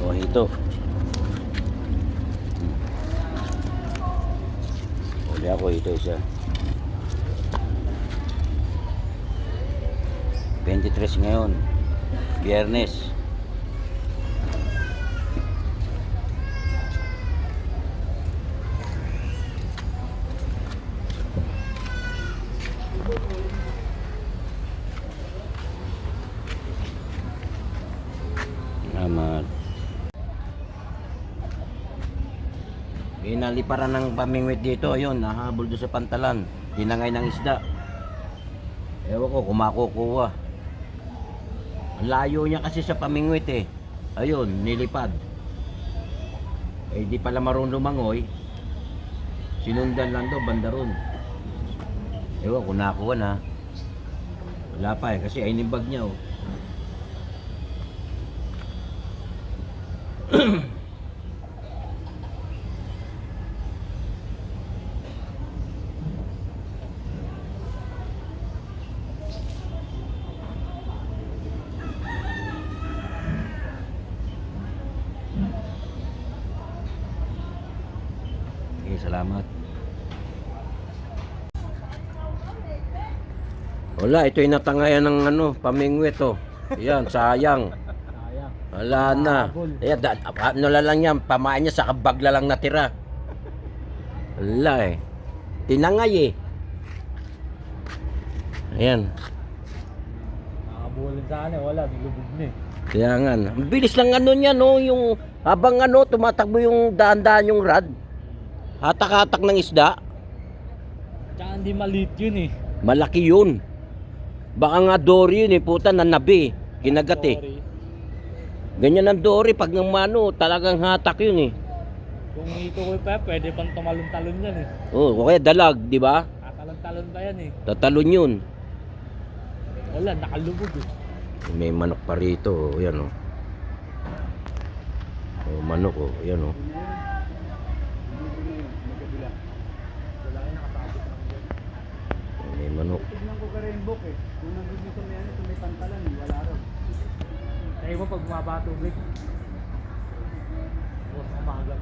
Oh, ito. Huli ako ito isa. 23 ngayon. Biyernes. Inaliparan ng pamingwit dito, ayun, nahabol doon sa pantalan. Tinangay ng isda. Ewan ko, kumakukuha. Layo niya kasi sa pamingwit eh. Ayun, nilipad. Eh, di pala marunong lumangoy. Sinundan lang daw, banda ron. Ewan ko, nakuha na. Wala pa eh, kasi ay nimbag niya oh. salamat. Wala, ito yung natangayan ng ano, pamingwit oh. Yan, sayang. Wala na. Ayan, da, ano na lang yan, pamain niya sa kabagla lang natira. Wala eh. Tinangay eh. Ayan. Nakabulin sa akin, wala, nilubog na eh. Kaya nga, ang bilis lang ano niya no, yung habang ano, tumatakbo yung daan-daan yung rad. Hatak-hatak ng isda, Tsaka hindi maliit yun eh. malaki yun. Baka nga dory yun eh, puta, nanabi. Kinagat eh. Sorry. Ganyan ang dory, pag ng mano, talagang hatak yun eh. Kung ito ko pa, pwede pang tumalon-talon yan eh. Oh, o kaya dalag, di ba? Tatalon-talon pa yan eh. Tatalon yun. Wala, nakalubog eh. May manok pa rito, oh. yan oh. Oh, manok oh, yan oh. Wala kayo nakasabot lang dyan. Oh, May manok. Rainbow eh. Kung dito may ano, may pantalan, wala raw. Kaya mo pag bumaba tubig. Ng umaga.